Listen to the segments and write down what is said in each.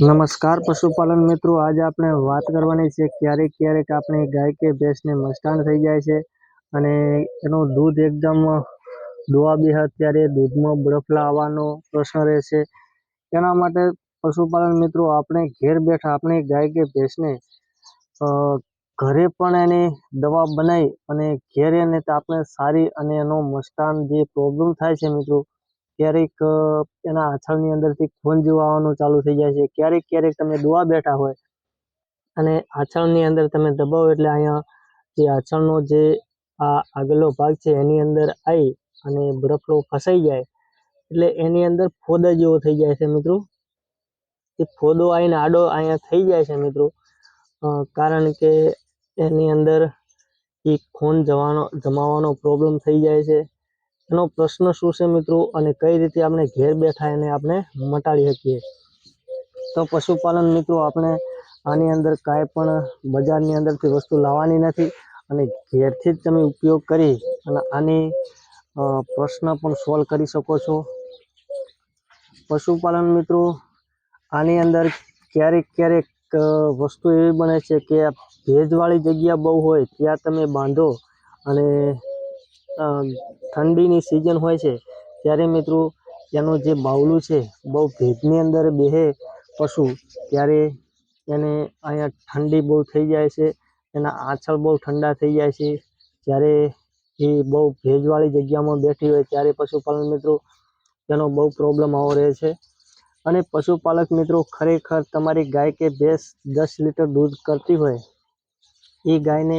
નમસ્કાર પશુપાલન મિત્રો, આજે આપણે વાત કરવાની છે ક્યારેક ક્યારેક આપણે ગાય કે ભેંસને મસ્ટાણ થઈ જાય છે અને એનું દૂધ એકદમ દોવા બેહે ત્યારે દૂધમાં બળફલા આવવાનો પ્રશ્ન રહે છે એના માટે પશુપાલન મિત્રો, આપણે ઘેર બેઠા આપણે ગાય કે ભેંસને ઘરે પણ એની દવા બનાવી અને ઘેર એને આપણે સારી અને એનો મસ્ટાણ જે પ્રોબ્લેમ થાય છે મિત્રો ક્યારેક એના આછળની અંદરથી ખૂન જેવું આવવાનું ચાલુ થઈ જાય છે. ક્યારેક ક્યારેક તમે દુવા બેઠા હોય અને આછળની અંદર તમે દબાવો એટલે અહીંયા જે આછળનો જે આ આગલો ભાગ છે એની અંદર આવી અને બરફલો ફસાઈ જાય. એટલે એની અંદર ફોદા જેવો થઈ જાય છે મિત્રો. એ ફોદો આવીને આડો અહીંયા થઈ જાય છે મિત્રો. કારણ કે એની અંદર એ ખૂન જવાનો જમાવાનો પ્રોબ્લેમ થઈ જાય છે. એનો પ્રશ્ન શું છે મિત્રો? અને કઈ રીતે આપણે ઘેર બેઠા એને આપણે મટાડી શકીએ? તો પશુપાલન મિત્રો, આપણે આની અંદર કાંઈ પણ બજારની અંદરથી વસ્તુ લાવવાની નથી અને ઘેરથી જ તમે ઉપયોગ કરી અને આની પ્રશ્ન પણ સોલ્વ કરી શકો છો. પશુપાલન મિત્રો, આની અંદર ક્યારેક ક્યારેક વસ્તુ એવી બને છે કે ભેજવાળી જગ્યા બહુ હોય, ત્યાં તમે બાંધો અને ઠંડીની સિઝન હોય છે, ત્યારે મિત્રો એનું જે બાવલું છે, બહુ ભેજની અંદર બેહે પશુ, ત્યારે એને અહીંયા ઠંડી બહુ થઈ જાય છે, એના આંચળ બહુ ઠંડા થઈ જાય છે, જ્યારે એ બહુ ભેજવાળી જગ્યામાં બેઠી હોય, ત્યારે પશુપાલન મિત્રો તેનો બહુ પ્રોબ્લેમ આવો રહે છે. અને પશુપાલક મિત્રો ખરેખર તમારી ગાય કે ભેંસ દસ લીટર દૂધ કરતી હોય, એ ગાયને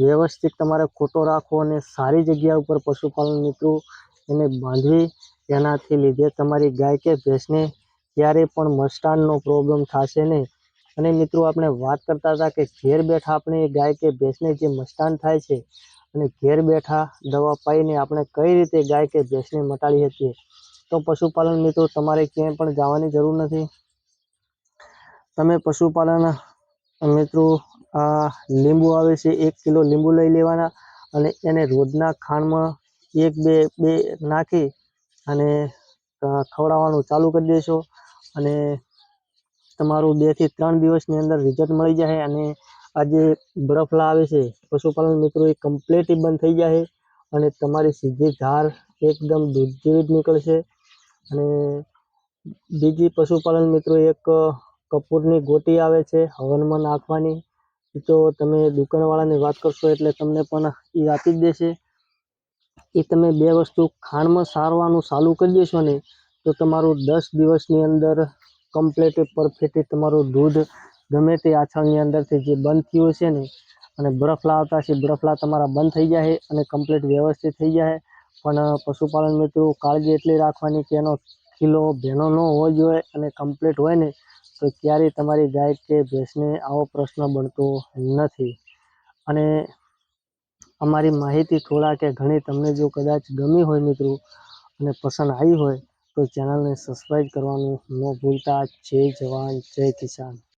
વ્યવસ્થિત તમારે ખોટો રાખવો અને સારી જગ્યા ઉપર પશુપાલન મિત્રો એને બાંધવી એનાથી લીધે તમારી ગાય કે ભેંસને ક્યારેય પણ મસ્ટાનનો પ્રોબ્લેમ થશે નહીં. અને મિત્રો, આપણે વાત કરતા હતા કે ઘેર બેઠા આપણે ગાય કે ભેંસને જે મસ્ટાન થાય છે અને ઘેર બેઠા દવા પાઈને આપણે કઈ રીતે ગાય કે ભેંસને મટાડી શકીએ? તો પશુપાલન મિત્રો, તમારે ક્યાંય પણ જવાની જરૂર નથી. તમે પશુપાલન મિત્રો લીંબુ આવે છે, એક કિલો લીંબુ લઈ લેવાના અને એને રોજના ખાંડમાં એક બે બે નાખી અને ખવડાવવાનું ચાલુ કરી દેશો અને તમારું બેથી ત્રણ દિવસની અંદર રિઝલ્ટ મળી જાય અને આ જે બરફલા આવે છે, પશુપાલન મિત્રો, એ કમ્પ્લીટલી બંધ થઈ જાય અને તમારી સીધી ધાર એકદમ દૂધ જેવી જ નીકળશે અને બીજી પશુપાલન મિત્રો, એક કપૂરની ગોટી આવે છે હવનમાં નાખવાની એ તો તમે દુકાનવાળાની વાત કરશો એટલે તમને પણ એ આપી જ દેશે. એ તમે બે વસ્તુ ખાંડમાં સારવાનું ચાલુ કરી દેશો ને, તો તમારું દસ દિવસની અંદર કમ્પ્લેટ પરફેક્ટ તમારું દૂધ ગમે તે આછળની અંદરથી જે બંધ થયું છે ને, અને બરફ લાવતા છે બરફલા તમારા બંધ થઈ જાય અને કમ્પ્લીટ વ્યવસ્થિત થઈ જાય પણ પશુપાલન મિત્રો કાળજી એટલી રાખવાની કે એનો કિલો ભેનો ન હોવો જોઈએ અને કમ્પ્લીટ હોય ને તો ક્યારેય તમારી ગાય કે ભેંસને આવો પ્રશ્ન બનતો નથી. અને અમારી માહિતી થોડા કે ઘણી તમને જો કદાચ ગમી હોય મિત્રો અને પસંદ આવી હોય તો ચેનલને સબસ્ક્રાઈબ કરવાનું ન ભૂલતા. જય જવાન, જય કિસાન.